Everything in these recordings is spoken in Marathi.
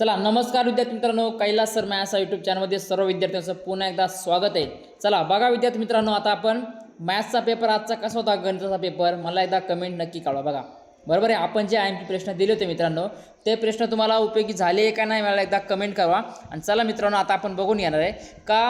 चला नमस्कार विद्यार्थी मित्रांनो कैलास सर मॅथ्स यूट्यूब चॅनलमध्ये सर्व विद्यार्थ्यांचं पुन्हा एकदा स्वागत आहे. चला बघा विद्यार्थी मित्रांनो आता आपण मॅथ्सचा पेपर आजचा कसा होता गणिताचा पेपर मला एकदा कमेंट नक्की कळवा बघा. बरोबर आहे आपण जे आय एम पी प्रश्न दिले होते मित्रांनो ते प्रश्न तुम्हाला उपयोगी झाले का नाही मला एकदा कमेंट करा आणि चला मित्रांनो आता आपण बघून येणार आहे का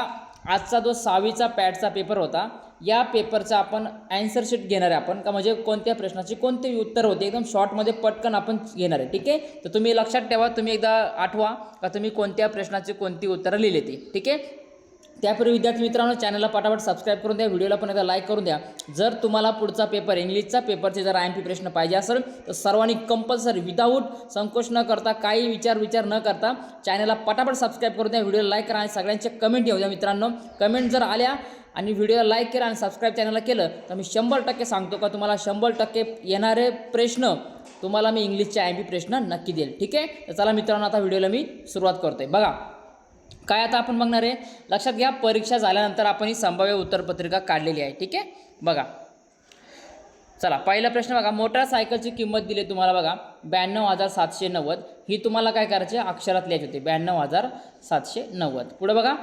आजचा जो सहावीचा पॅटचा पेपर होता या पेपरचा आपण ॲन्सर शीट घेणार आहे आपण. का म्हणजे कोणत्या प्रश्नाचे कोणते उत्तर होते? एकदम शॉर्टमध्ये पटकन आपण घेणार आहे. ठीक आहे? तर तुम्ही लक्षात ठेवा. तुम्ही एकदा आठवा. का तुम्ही कोणत्या प्रश्नाची कोणती उत्तरं लिहिली ती? ठीक आहे? त्यापूर्वी विद्यार्थी मित्रांनो चॅनलला पटापट सबस्क्राईब करून द्या व्हिडिओला पण एकदा लाईक करून द्या. जर तुम्हाला पुढचा पेपर इंग्लिशचा पेपरचे जर आय एम पी प्रश्न पाहिजे असेल तर सर्वांनी कंपल्सरी विदाऊट संकोच न करता काही विचार विचार न करता चॅनलला पटापट सबस्क्राईब करून द्या व्हिडिओला लाईक करा आणि सगळ्यांचे कमेंट येऊ द्या मित्रांनो. कमेंट जर आल्या आणि व्हिडिओला लाईक केला आणि सबस्क्राईब चॅनलला केलं तर मी शंभर टक्के सांगतो का तुम्हाला शंभर टक्के येणारे प्रश्न तुम्हाला मी इंग्लिशचे आय एम पी प्रश्न नक्की देईल. ठीक आहे? तर चला मित्रांनो आता व्हिडिओला मी सुरुवात करतो आहे बघा काय आता आपण बघणार आहे? लक्षात घ्या परीक्षा झाल्यानंतर आपण ही संभाव्य उत्तरपत्रिका काढलेली आहे ठीक आहे? बघा. चला पहिला प्रश्न बघा. मोटारसायकलची किंमत दिली तुम्हाला बघा. ब्याण्णव हजार सातशे नव्वद. ही तुम्हाला काय करायची अक्षरात लिहायची होती. ब्याण्णव हजार सातशे नव्वद. पुढे बघा.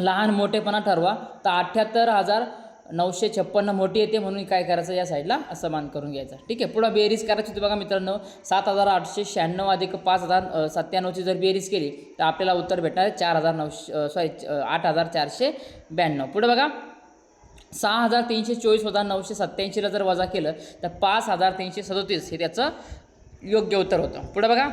लहान मोठेपणा ठरवा. तर अठ्ठ्याहत्तर हजार नऊशे छप्पन्न मोठी येते म्हणून काय करायचं या साईडला समान करून घ्यायचा. ठीक आहे पुढं बेरीज करायची होती बघा मित्रांनो. सात हजार आठशे शहाण्णव अधिक पाच हजार सत्त्याण्णवची जर बेरीज केली तर आपल्याला उत्तर भेटणार आहे चार हजार नऊशे सॉरी आठ हजार चारशे ब्याण्णव. पुढं बघा. सहा हजार तीनशे चोवीस हजार नऊशे सत्त्याऐंशीला जर वजा केलं तर पाच हजार तीनशे सदोतीस हे त्याचं योग्य उत्तर होतं. पुढं बघा.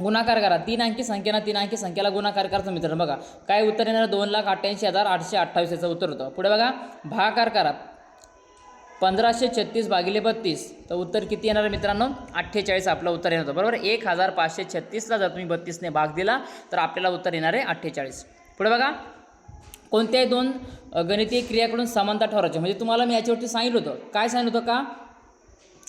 गुणाकार करा. तीन अंकी संख्येना तीन अंकी संख्येला गुणाकार करायचं मित्र बघा काय उत्तर येणार? दोन लाख अठ्ठ्याऐंशी हजार आठशे अठ्ठावीस याचं उत्तर होतं. पुढे बघा भागाकार करा. पंधराशे छत्तीस भागिले बत्तीस. तर उत्तर किती येणार मित्रांनो? अठ्ठेचाळीस आपलं उत्तर येणार होतं. बरोबर? एक हजार पाचशे छत्तीसला जर तुम्ही बत्तीसने भाग दिला तर आपल्याला उत्तर येणार आहे अठ्ठेचाळीस. पुढे बघा कोणत्याही दोन गणितीय क्रियाकडून समानता ठरवायची म्हणजे तुम्हाला मी याच्यावरती सांगितलं होतं. काय सांगितलं होतं का?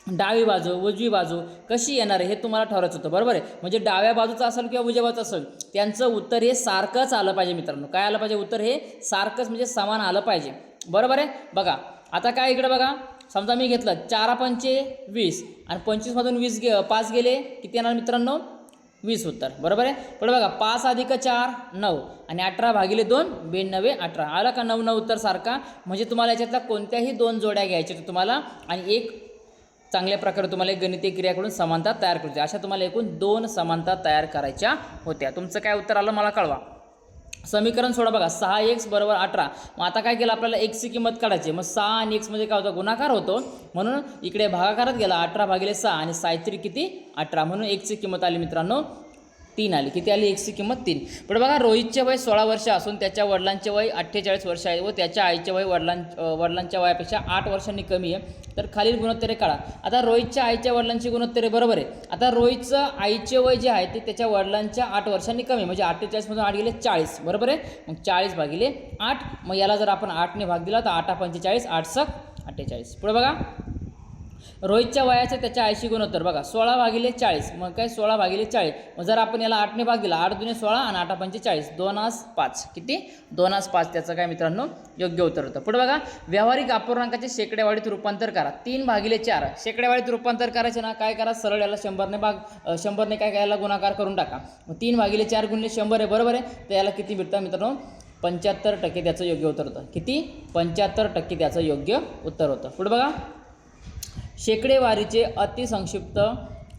डावी बाजू उजवी बाजू कशी येणार आहे हे तुम्हाला ठरवायचं होतं. बरोबर आहे? म्हणजे डाव्या बाजूचं असेल किंवा उजव्या बाजूचं असेल त्यांचं उत्तर हे सारखंच आलं पाहिजे मित्रांनो. काय आलं पाहिजे? उत्तर हे सारखंच म्हणजे समान आलं पाहिजे. बरोबर आहे? बघा आता काय इकडे बघा. समजा मी घेतलं चारा पंचे वीस आणि पंचवीसमधून वीस गे पाच गेले किती येणार मित्रांनो? वीस उत्तर. बरोबर आहे? पण बघा पाच अधिक चार नऊ आणि अठरा भागिले दोन बेनव्वे अठरा. आला का नऊ नऊ उत्तर सारखा? म्हणजे तुम्हाला याच्यातल्या कोणत्याही दोन जोड्या घ्यायच्या तुम्हाला. आणि एक चांगल्या प्रकारे तुम्हाला एक गणितीय क्रियाकडून समानता तयार करायची अशा तुम्हाला एकूण दोन समानता तयार करायच्या होत्या. तुमचं काय उत्तर आलं मला कळवा. समीकरण सोडा बघा. सहा एक्स बरोबर अठरा. मग आता काय केलं आपल्याला? एक्सची किंमत काढायची. मग सहा आणि एक्समध्ये म्हणजे काय होतं? गुणाकार होतो. म्हणून इकडे भागाकारात गेला अठरा भागिले सहा आणि सायत्री किती? अठरा. म्हणून एक्सची किंमत आली मित्रांनो तीन आली. किती आली? एक्सची किंमत तीन. पण बघा रोहितचे वय सोळा वर्ष असून त्याच्या वडिलांचे वय अठ्ठेचाळीस वर्ष आहे व त्याच्या आईचे वय वडिलां वडिलांच्या वयापेक्षा आठ वर्षांनी कमी आहे. तर खालील गुणोत्तरे काढा. आता रोहितच्या आईच्या वडिलांची गुणोत्तरे बरोबर आहे. आता रोहितचं आईचे वय जे आहे ते त्याच्या वडिलांच्या आठ वर्षांनी कमी आहे. म्हणजे अठ्ठेचाळीसमधून आठ गेले चाळीस. बरोबर आहे? मग चाळीस भागिले आठ. मग याला जर आपण आठने भाग दिला तर आठा पंचेचाळीस आठ सक अठ्ठेचाळीस. पुढे बघा. रोहितच्या वयाचे त्याच्या ऐंशी गुणोत्तर. बघा सोळा भागिले चाळीस. मग काय? सोळा भागिले चाळीस. मग जर आपण याला आठने भाग दिला आठ दुने सोळा आणि आठा पंचेचाळीस दोन दोनास पाच. किती? दोन आस पाच. त्याचं काय मित्रांनो? योग्य उत्तर होतं. पुढे बघा. व्यावहारिक अपूर्णांकाचे शेकड्यावाडीत रूपांतर करा. तीन भागिले चार. शेकड्यावाडीत रूपांतर करायचे ना काय करा? सरळ याला शंभरने भाग शंभरने काय याला गुणाकार करून टाका. मग तीन भागिले चार गुणले शंभर आहे. बरोबर आहे? तर याला किती भेटतं मित्रांनो? पंच्याहत्तर टक्के त्याचं योग्य उत्तर होतं. किती? पंच्याहत्तर टक्के त्याचं योग्य उत्तर होतं. पुढे बघा. शेकडेवारीचे अतिसंक्षिप्त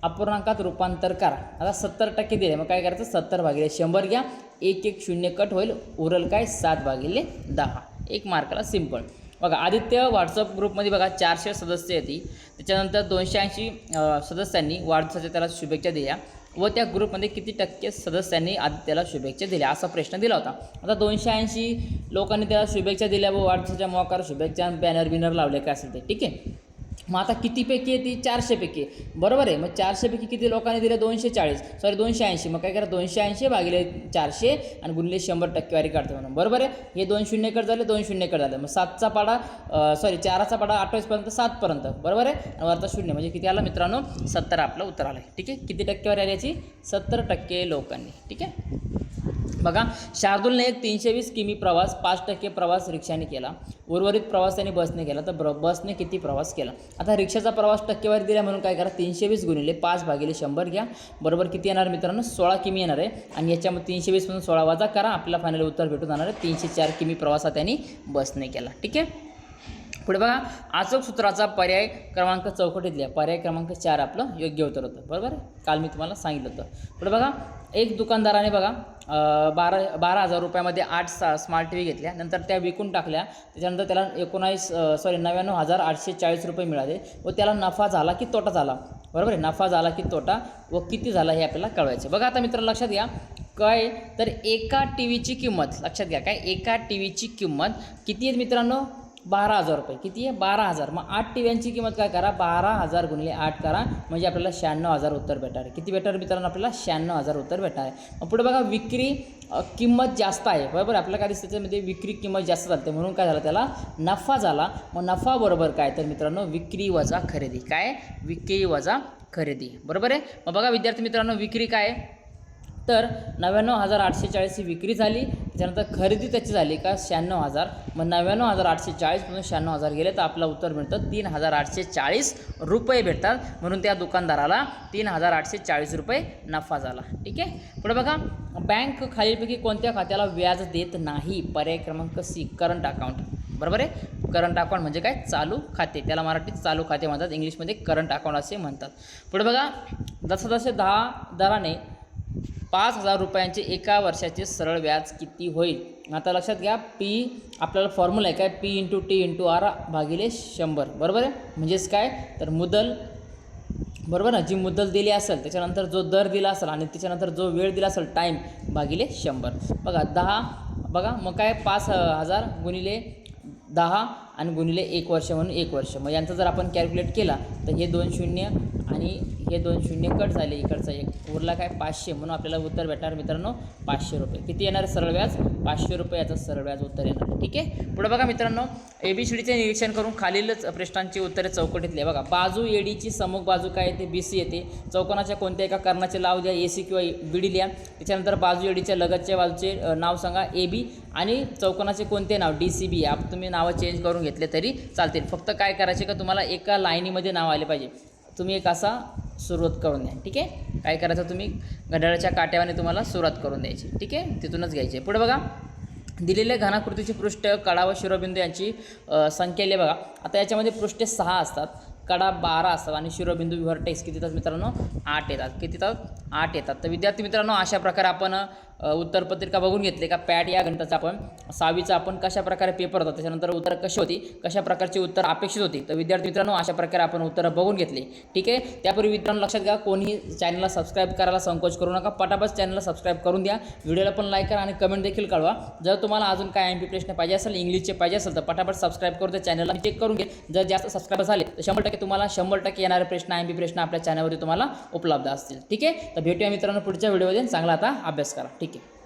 अपूर्णांकात रूपांतर करा. आता सत्तर टक्के दिले. मग काय करायचं? सत्तर भागिले शंभर घ्या. एक एक शून्य कट होईल. उरल काय? सात भागिले दहा. एक मार्काला सिंपल बघा आदित्य व्हॉट्सअप ग्रुपमध्ये बघा चारशे सदस्य येते त्याच्यानंतर दोनशे ऐंशी सदस्यांनी वाढदिवसाच्या त्याला शुभेच्छा दिल्या. व त्या ग्रुपमध्ये किती टक्के सदस्यांनी आदित्याला शुभेच्छा दिल्या? असा प्रश्न दिला होता. आता दोनशे ऐंशी लोकांनी त्याला शुभेच्छा दिल्या व वाढदिवसाच्या मोकार शुभेच्छा बॅनर बिनर लावले काय असेल ते. ठीक आहे? मग आता कितीपैकी आहे ती? चारशेपैकी आहे. बरोबर आहे. मग चारशेपैकी किती लोकांनी दिले? दोनशे चाळीस. सॉरी दोनशे ऐंशी. मग काय करा? दोनशे ऐंशी भागिले चारशे आणि गुणले शंभर टक्केवारी काढतो म्हणून. बरोबर आहे? हे दोन शून्य झाले दोन शून्य कट झाले. मग सातचा पाडा सॉरी चाराचा पाडा अठ्ठावीसपर्यंत सातपर्यंत बरोबर आहे? आणि वरचा शून्य. म्हणजे किती आला मित्रांनो? सत्तर आपलं उत्तर आलं आहे ठीक आहे? किती टक्केवारी आली याची? सत्तर टक्के लोकांनी. ठीक आहे? बघा शार्दूलने एक तीनशे वीस किमी प्रवास पाच टक्के प्रवास रिक्षाने केला. उर्वरित प्रवास त्यांनी बसने केला तर बसने किती प्रवास केला? आता रिक्षाचा प्रवास टक्केवारी दिला म्हणून काय करा तीनशे वीस गुणिले पाच भागिले शंभर घ्या. बरोबर किती येणार मित्रांनो? सोळा किमी येणार आहे. आणि याच्यामध्ये तीनशे वीसमधून सोळा वजा करा. आपल्याला फायनल उत्तर भेटून जाणार आहे. तीनशे चार किमी प्रवास हा त्यांनी बसने केला. ठीक आहे? पुढे बघा अचूक सूत्राचा पर्याय क्रमांक चौकटीतल्या पर्याय क्रमांक चार आपलं योग्य उत्तर होतं. बरोबर काल मी तुम्हाला सांगितलं होतं. पुढे बघा एक दुकानदाराने बघा बारा बारा हजार रुपयामध्ये आठ सा स्मार्ट टी व्ही घेतल्या. नंतर त्या विकून टाकल्या. त्याच्यानंतर त्याला एकोणावीस सॉरी नव्याण्णव हजार आठशे चाळीस रुपये मिळाले व त्याला नफा झाला की तोटा झाला. बरोबर आहे? नफा झाला की तोटा व किती झाला हे आपल्याला कळवायचं बघा आता मित्र लक्षात घ्या. काय? तर एका टी व्हीची किंमत लक्षात घ्या. काय? एका टी व्हीची किंमत किती आहे मित्रांनो? बारा हजार रुपये. किती आहे? बारा हजार. मग आठ टी व्यांची किंमत काय करा? बारा हजार गुणिले आठ करा. म्हणजे आपल्याला शहाण्णव हजार उत्तर भेटणार आहे. किती भेटणार मित्रांनो? आपल्याला शहाण्णव हजार उत्तर भेटणार आहे. मग पुढे बघा विक्री किंमत जास्त आहे. बरोबर? आपल्याला काय दिसतं त्याच्यामध्ये विक्री किंमत जास्त चालते म्हणून काय झालं? त्याला नफा झाला. मग नफा बरोबर काय? तर मित्रांनो विक्री वजा खरेदी. काय? विक्री वजा खरेदी. बरोबर आहे? मग बघा विद्यार्थी मित्रांनो विक्री काय आहे? तर नव्याण्णव हजार आठशे चाळीस ही विक्री झाली. त्यानंतर खरेदी त्याची झाली का? शहाण्णव हजार. मग नव्याण्णव हजार आठशे चाळीसमधून शहाण्णव हजार गेले तर आपलं उत्तर मिळतं. तीन हजार आठशे चाळीस रुपये भेटतात. म्हणून त्या दुकानदाराला तीन हजार आठशे चाळीस रुपये नफा झाला. ठीक आहे? पुढे बघा. बँक खालीलपैकी कोणत्या खात्याला व्याज देत नाही? पर्याय क्रमांक सी करंट अकाउंट. बरोबर आहे? करंट अकाउंट म्हणजे काय? चालू खाते. त्याला मराठीत चालू खाते म्हणतात. इंग्लिशमध्ये करंट अकाउंट असे म्हणतात. पुढे बघा. जसं जसे दहा दराने पाच हजार रुपयांचे एका वर्षाचे सरळ व्याज किती होईल? आता लक्षात घ्या पी आपल्याला फॉर्म्युला आहे काय? P into T into R भागिले शंभर. बरोबर आहे? म्हणजेच काय? तर मुदल बरोबर ना? जी मुदल दिली असेल त्याच्यानंतर जो दर दिला असेल आणि त्याच्यानंतर जो वेळ दिला असेल टाईम भागिले शंभर. बघा दहा बघा मग काय? पाच हजार गुणिले दहा आणि गुणिले एक वर्ष म्हणून एक वर्ष. मग यांचं जर आपण कॅल्क्युलेट केला तर हे दोन शून्य आणि हे दोन शून्य कट झाले इकडचा एक. उरला काय? पाचशे. म्हणून आपल्याला उत्तर भेटणार मित्रांनो पाचशे रुपये. किती येणार? सरळ व्याज? पाचशे रुपये याचं सरळ व्याज उत्तर येणार. ठीक आहे? पुढे बघा मित्रांनो ए बी सी डीचे निरीक्षण करून खालीलच प्रश्नांची उत्तरे चौकटीतले बघा बाजू एडीची समुख बाजू काय येते? बी सी येते. चौकोनाच्या कोणत्या एका कर्णाचे लाव द्या? ए सी किंवा बी डी लिहा. त्याच्यानंतर बाजू एडीच्या लगतच्या बाजूचे नाव सांगा. ए बी आणि चौकोनाचे कोणते नाव? डी सी बी आप तुम्ही नावं चेंज करून घेतले तरी चालतील. फक्त काय करायचे का? तुम्हाला एका लाईनीमध्ये नाव आले पाहिजे. तुम्ही एक असा सुरुवात करून द्या ठीक आहे? काय करायचं तुम्ही? घड्याळाच्या काट्यावाने तुम्हाला सुरुवात करून द्यायची ठीक आहे? तिथूनच घ्यायची पुढे बघा दिलेल्या घनाकृतीची पृष्ठ कडा व शिरोबिंदू यांची संख्या लिहा बघा. आता याच्यामध्ये पृष्ठे सहा असतात कडा बारा असतात आणि शिरोबिंदू व्हर्टेक्स किती येतात मित्रांनो? आठ येतात. किती येतात? आठ येतात. तर विद्यार्थी मित्रांनो अशा प्रकारे आपण उत्तरपत्रिका बघून घेतली का? पॅट या घंटाचा आपण सहावीचा आपण कशा प्रकारे पेपर होता? त्याच्यानंतर उत्तर कशी होती? कशा प्रकारची उत्तर अपेक्षित होती? तर विद्यार्थी मित्रांनो अशा प्रकारे आपण उत्तरं बघून घेतली. ठीक आहे? त्यापूर्वी मित्रांनो लक्षात घ्या कोणी चॅनलला सबस्क्राईब करायला संकोच करू नका. पटापट चॅनलला सबस्क्राईब करून द्या. व्हिडिओला पण लाईक करा आणि कमेंट देखील कळवा. जर तुम्हाला अजून काय एम पी प्रश्न पाहिजे असेल इंग्लिशचे पाहिजे असेल तर पटापट सबस्क्राईब करून त्या चॅनलला चेक करून घे जर जास्त सबस्क्राईब झाले तर शंभर टक्के तुम्हाला शंभर टक्के येणारे प्रश्न एम पी प्रश्न आपल्या चॅनलवरती तुम्हाला उपलब्ध असतील. ठीक आहे? तर भेटूया मित्रांनो पुढच्या व्हिडिओमध्ये चांगला आता अभ्यास करा. ठीक आहे.